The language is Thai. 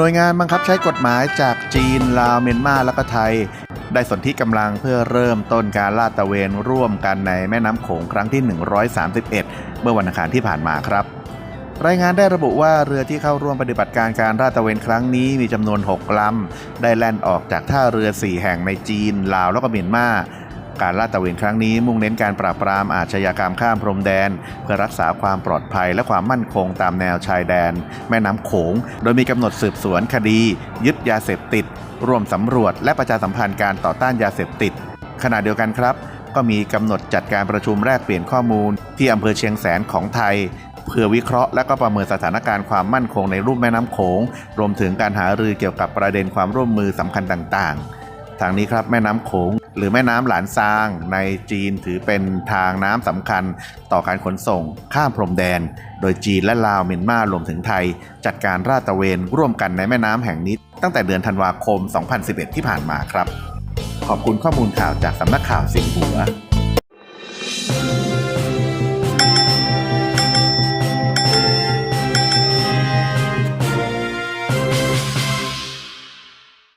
หน่วยงานบังคับใช้กฎหมายจากจีน ลาว เมียนมา และก็ไทย ได้สนธิกำลังเพื่อเริ่มต้นการลาดตระเวนร่วมกันในแม่น้ำโขงครั้งที่ 131 เมื่อวันอังคารที่ผ่านมาครับ รายงานได้ระบุว่าเรือที่เข้าร่วมปฏิบัติการการลาดตระเวนครั้งนี้มีจำนวน 6 ลำ ได้แล่นออกจากท่าเรือ 4 แห่งในจีน ลาว แล้วก็เมียนมา การลาดตระเวนครั้งนี้มุ่งเน้นการปราบปรามอาชญากรรมข้ามพรมแดน เพื่อรักษาความปลอดภัยและความมั่นคงตามแนวชายแดน แม่น้ำโขง โดยมีกำหนดสืบสวนคดี ยึดยาเสพติด ร่วมสำรวจ และประชาสัมพันธ์การต่อต้านยาเสพติด ขณะเดียวกันครับ ก็มีกำหนดจัดการประชุมแลกเปลี่ยนข้อมูล ที่อำเภอเชียงแสนของไทยเพื่อวิเคราะห์และก็ประเมินสถานการณ์ความมั่นคงในรูปแม่น้ำโขง รวมถึงการหารือเกี่ยวกับประเด็นความร่วมมือสำคัญต่างๆ ทางนี้ครับแม่น้ำโขงหรือแม่น้ำหลานซาง ในจีนถือเป็นทางน้ำสำคัญต่อการขนส่ง ข้ามพรมแดน โดยจีนและลาวเมียนมารวมถึงไทย จัดการราดตระเวนร่วมกันในแม่น้ำแห่งนี้ ตั้งแต่เดือนธันวาคม 2011 ที่ผ่านมาครับ ขอบคุณข้อมูลข่าวจากสำนักข่าวสิงห์หัว